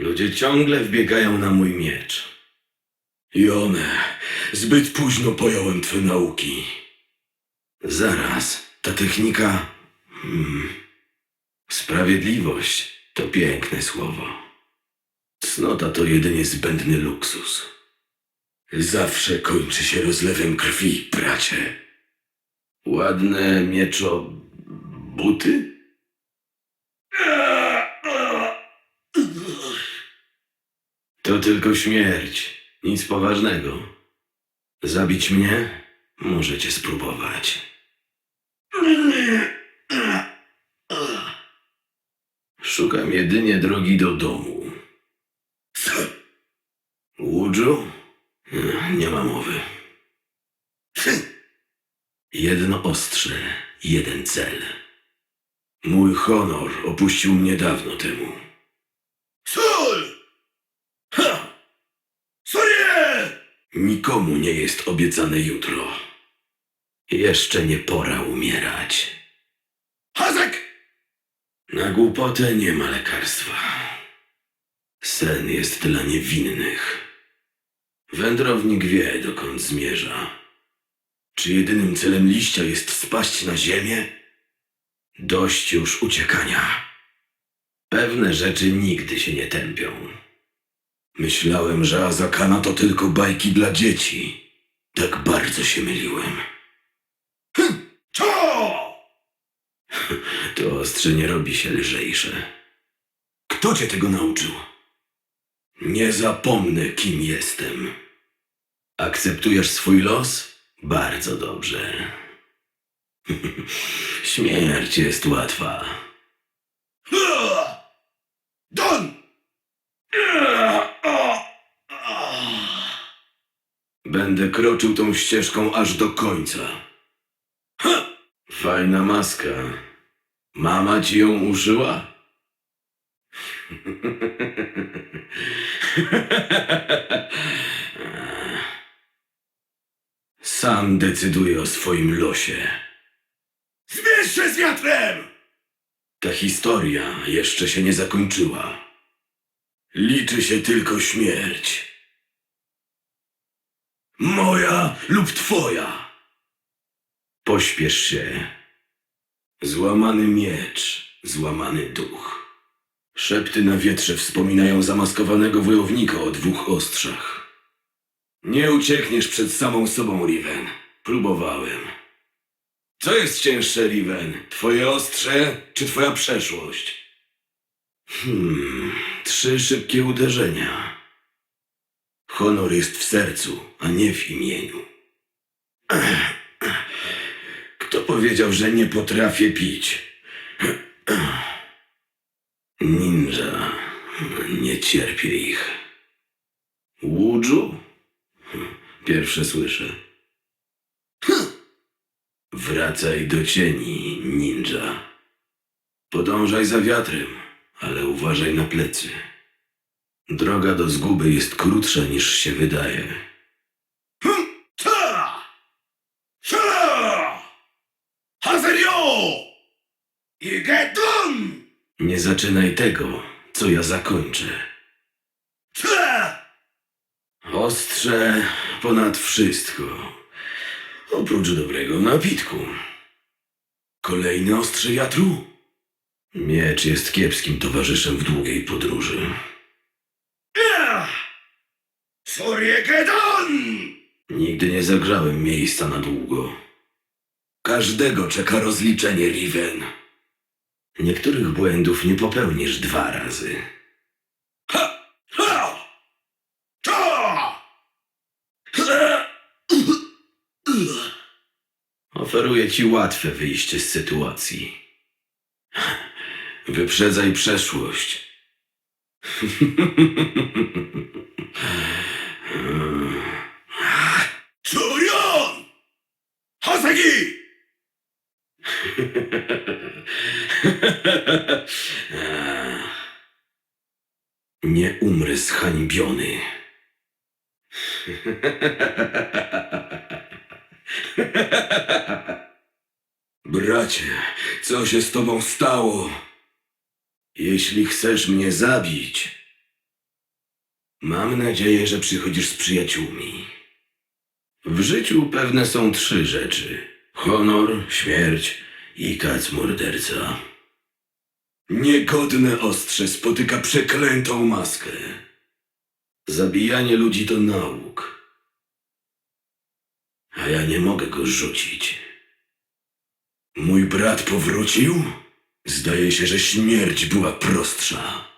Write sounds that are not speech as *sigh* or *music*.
Ludzie ciągle wbiegają na mój miecz. I one, zbyt późno pojąłem twe nauki. Zaraz, ta technika. Hmm. Sprawiedliwość to piękne słowo. Cnota to jedynie zbędny luksus. Zawsze kończy się rozlewem krwi, bracie. Ładne mieczo. buty? To tylko śmierć, nic poważnego. Zabić mnie? Możecie spróbować. Szukam jedynie drogi do domu. Łudżu? Nie ma mowy. Jedno ostrze, jeden cel. Mój honor opuścił mnie dawno temu. Nikomu nie jest obiecane jutro. Jeszcze nie pora umierać. Hazek! Na głupotę nie ma lekarstwa. Sen jest dla niewinnych. Wędrownik wie, dokąd zmierza. Czy jedynym celem liścia jest spaść na ziemię? Dość już uciekania. Pewne rzeczy nigdy się nie tępią. Myślałem, że Azakana to tylko bajki dla dzieci. Tak bardzo się myliłem. Co? *laughs* To ostrze nie robi się lżejsze. Kto cię tego nauczył? Nie zapomnę, kim jestem. Akceptujesz swój los? Bardzo dobrze. *laughs* Śmierć jest łatwa. Będę kroczył tą ścieżką aż do końca. Ha! Fajna maska. Mama ci ją uszyła? *laughs* Sam decyduję o swoim losie. Zmierz się z wiatrem! Ta historia jeszcze się nie zakończyła. Liczy się tylko śmierć. Moja lub twoja. Pośpiesz się. Złamany miecz, złamany duch. Szepty na wietrze wspominają zamaskowanego wojownika o dwóch ostrzach. Nie uciekniesz przed samą sobą, Riven. Próbowałem. Co jest cięższe, Riven? Twoje ostrze czy twoja przeszłość? Hmm, trzy szybkie uderzenia. Honor jest w sercu, a nie w imieniu. Kto powiedział, że nie potrafię pić? Ninja. Nie cierpię ich. Łudżu? Pierwsze słyszę. Wracaj do cieni, ninja. Podążaj za wiatrem, ale uważaj na plecy. Droga do zguby jest krótsza niż się wydaje. Igedun! Nie zaczynaj tego, co ja zakończę. Ostrze ponad wszystko. Oprócz dobrego napitku. Kolejny ostrze wiatru? Miecz jest kiepskim towarzyszem w długiej podróży. Nigdy nie zagrzałem miejsca na długo. Każdego czeka rozliczenie, Riven. Niektórych błędów nie popełnisz dwa razy. Ha! Ha! Oferuję ci łatwe wyjście z sytuacji. Wyprzedzaj przeszłość. *laughs* Surion! Hasagi! *laughs* Nie umrę zhańbiony. *laughs* Bracie, co się z tobą stało? Jeśli chcesz mnie zabić, Mam nadzieję, że przychodzisz z przyjaciółmi. W życiu pewne są trzy rzeczy: honor, śmierć i kac morderca. Niegodne ostrze spotyka przeklętą maskę. Zabijanie ludzi to nauk. A ja nie mogę go rzucić. Mój brat powrócił? Zdaje się, że śmierć była prostsza.